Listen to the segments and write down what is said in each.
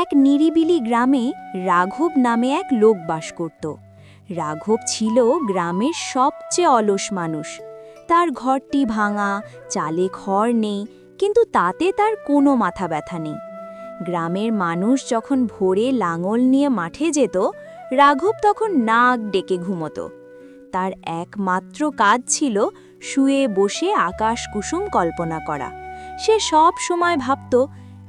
এক নিরিবিলি গ্রামে রাঘব নামে এক লোক বাস করত। রাঘব ছিল গ্রামের সবচেয়ে অলস মানুষ। তার ঘরটি ভাঙা, চালে খড় নেই, কিন্তু তাতে তার কোনো মাথা ব্যথা নেই। গ্রামের মানুষ যখন ভোরে লাঙল নিয়ে মাঠে যেত, রাঘব তখন নাক ডেকে ঘুমতো। তার একমাত্র কাজ ছিল শুয়ে বসে আকাশ কুসুম কল্পনা করা। সে সব সময় ভাবত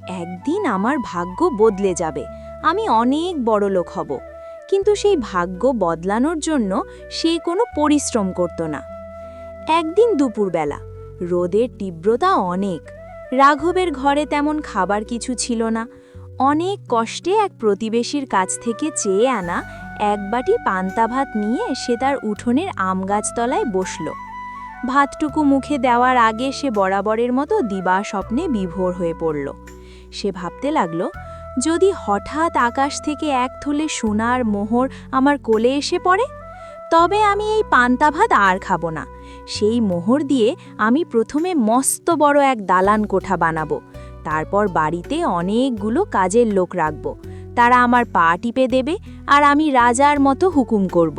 একদিন আমার ভাগ্য বদলে যাবে, আমি অনেক বড় লোক হব। কিন্তু সেই ভাগ্য বদলানোর জন্য সে কোনো পরিশ্রম করত না। একদিন দুপুরবেলা, রোদের তীব্রতা অনেক, রাঘবের ঘরে তেমন খাবার কিছু ছিল না, অনেক কষ্টে এক প্রতিবেশীর কাছ থেকে চেয়ে আনা এক বাটি পান্তা ভাত নিয়ে সে তার উঠোনের আম গাছতলায় বসল। ভাতটুকু মুখে দেওয়ার আগে সে বরাবরের মতো দিবা স্বপ্নে বিভোর হয়ে পড়ল। সে ভাবতে লাগল, যদি হঠাৎ আকাশ থেকে এক থলে সোনার মোহর আমার কোলে এসে পড়ে, তবে আমি এই পান্তা ভাত আর খাব না। সেই মোহর দিয়ে আমি প্রথমে মস্ত বড় এক দালান কোঠা বানাবো, তারপর বাড়িতে অনেকগুলো কাজের লোক রাখব। তারা আমার পা টিপে দেবে আর আমি রাজার মতো হুকুম করব।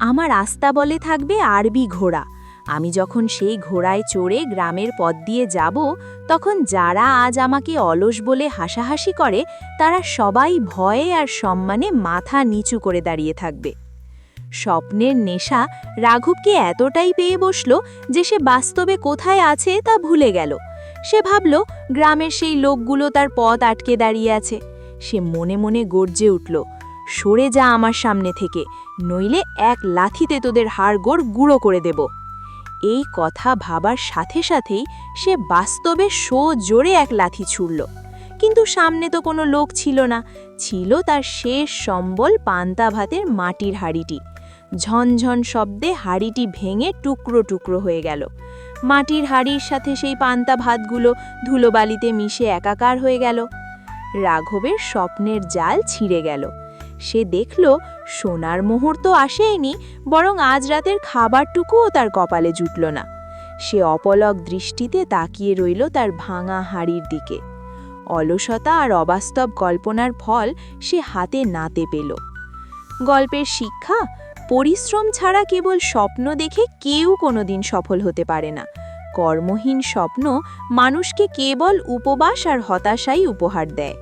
আমার আস্তা বলে থাকবে আরবি ঘোড়া। আমি যখন সেই ঘোড়ায় চড়ে গ্রামের পথ দিয়ে যাব, তখন যারা আজ আমাকে অলস বলে হাসাহাসি করে, তারা সবাই ভয়ে আর সম্মানে মাথা নিচু করে দাঁড়িয়ে থাকবে। স্বপ্নের নেশা রাঘবকে এতটাই পেয়ে বসল যে সে বাস্তবে কোথায় আছে তা ভুলে গেল। সে ভাবল, গ্রামের সেই লোকগুলো তার পথ আটকে দাঁড়িয়ে আছে। সে মনে মনে গর্জে উঠল, সরে যা আমার সামনে থেকে, নইলে এক লাথিতে তোদের হাড়গোড় গুঁড়ো করে দেব। এই কথা ভাবার সাথে সাথেই সে বাস্তবে শো জোরে এক লাথি ছুড়ল। কিন্তু সামনে তো কোনো লোক ছিল না। ছিল তার শেষ সম্বল পান্তা ভাতের মাটির হাড়িটি। ঝনঝন শব্দে হাড়িটি ভেঙে টুকরো টুকরো হয়ে গেল। মাটির হাড়ির সাথে সেই পান্তা ভাতগুলো ধুলোবালিতে মিশে একাকার হয়ে গেল। রাঘবের স্বপ্নের জাল ছিঁড়ে গেল। সে দেখল সোনার মোহর তো আসেইনি, বরং আজ রাতের খাবারটুকুও তার কপালে জুটল না। সে অপলক দৃষ্টিতে তাকিয়ে রইল তার ভাঙা হাড়ির দিকে। অলসতা আর অবাস্তব কল্পনার ফল সে হাতে নাতে পেল। গল্পের শিক্ষা, পরিশ্রম ছাড়া কেবল স্বপ্ন দেখে কেউ কোনোদিন সফল হতে পারে না। কর্মহীন স্বপ্ন মানুষকে কেবল উপবাস আর হতাশাই উপহার দেয়।